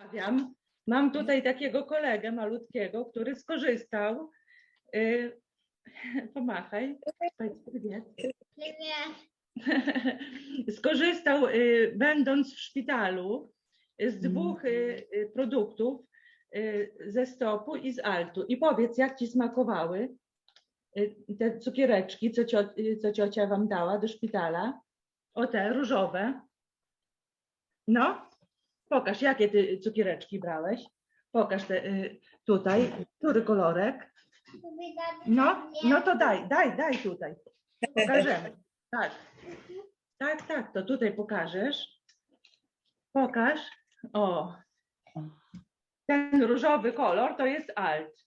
Pozdrawiam. Mam tutaj takiego kolegę malutkiego, który skorzystał. y, Pomachaj. Skorzystał, y, będąc w szpitalu, z dwóch y, y, produktów, y, ze stopu i z altu. I powiedz, jak ci smakowały y, te cukiereczki, co, cio, y, co ciocia wam dała do szpitala? O te różowe. No, pokaż, jakie ty cukiereczki brałeś. Pokaż te y, tutaj, który kolorek. No, no to daj, daj, daj tutaj. Pokażemy. Tak. Tak, tak, to tutaj pokażesz. Pokaż. O. Ten różowy kolor to jest alt.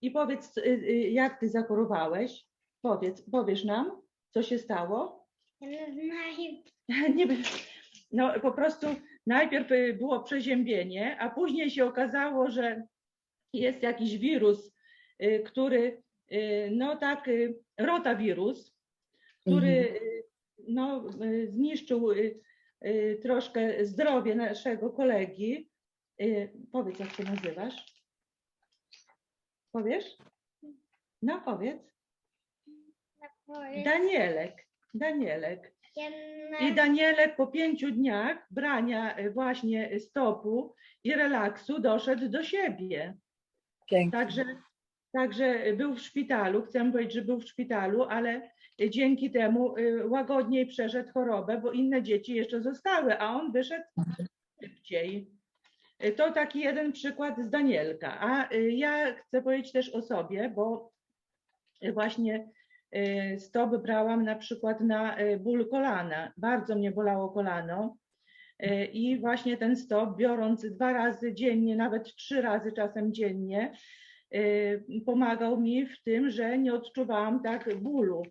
I powiedz, y, y, jak ty zakorowałeś? Powiedz, powiesz nam, co się stało? Nie, wiem. no po prostu najpierw było przeziębienie, a później się okazało, że jest jakiś wirus, y, który, y, no tak, y, rotawirus, który y, no, zniszczył troszkę zdrowie naszego kolegi. Powiedz, jak się nazywasz? Powiesz? No powiedz. Danielek. Danielek. I Danielek po pięciu dniach brania y, właśnie stopu i relaksu doszedł do siebie. Pięknie. Także, także był w szpitalu, chcę powiedzieć, że był w szpitalu, ale dzięki temu łagodniej przeszedł chorobę, bo inne dzieci jeszcze zostały, a on wyszedł szybciej. To taki jeden przykład z Danielka. A ja chcę powiedzieć też o sobie, bo właśnie stop brałam na przykład na y, ból kolana. Bardzo mnie bolało kolano. Y, I właśnie ten stop, biorąc dwa razy dziennie, nawet trzy razy czasem dziennie, y, pomagał mi w tym, że nie odczuwałam tak bólu.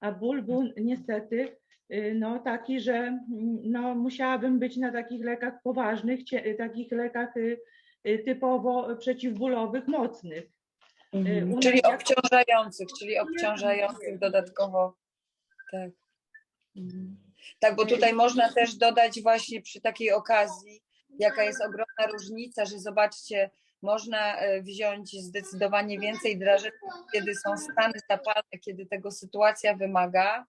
A ból był niestety y, no, taki, że mm, no, musiałabym być na takich lekach poważnych, takich lekach y, y, typowo przeciwbólowych, mocnych. Mhm. u Czyli obciążających, czyli obciążających dodatkowo. Tak. Mhm. Tak, bo tutaj można też dodać właśnie przy takiej okazji, jaka jest ogromna różnica, że zobaczcie, można e, wziąć zdecydowanie więcej drażetów, kiedy są stany zapalne, kiedy tego sytuacja wymaga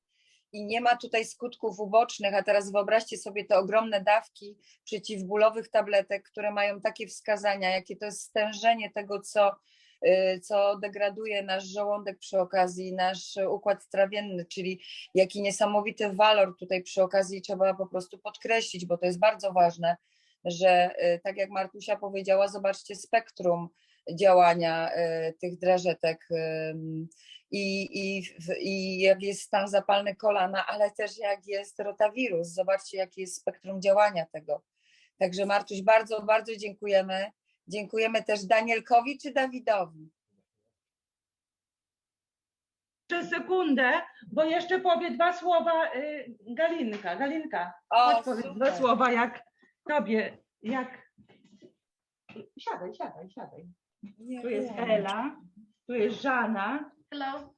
i nie ma tutaj skutków ubocznych, a teraz wyobraźcie sobie te ogromne dawki przeciwbólowych tabletek, które mają takie wskazania, jakie to jest stężenie tego, co y, co degraduje nasz żołądek przy okazji, nasz układ trawienny, czyli jaki niesamowity walor tutaj przy okazji trzeba po prostu podkreślić, bo to jest bardzo ważne, że y, tak jak Martusia powiedziała, zobaczcie spektrum działania y, tych drażetek i, i, i jak jest stan zapalny kolana, ale też jak jest rotawirus. Zobaczcie, jakie jest spektrum działania tego. Także Martuś, bardzo, bardzo dziękujemy. Dziękujemy też Danielkowi czy Dawidowi. Jeszcze sekundę, bo jeszcze powie dwa słowa y, Galinka. Galinka, O, chodź powiedz super. dwa słowa, jak tobie, jak... Siadaj, siadaj, siadaj. Nie Tu jest wiem. Ela, tu jest Żana. Hello.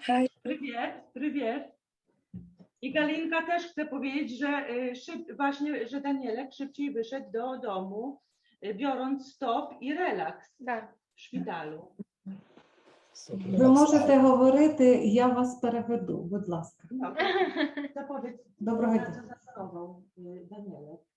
Hej. Prywiet, prywiet. I Galinka też chce powiedzieć, że y, szyb, właśnie, że Danielek szybciej wyszedł do domu, biorąc stop i relaks Да. w szpitalu. Ви можете говорити, я вас переведу, будь ласка. Доброго дня. co.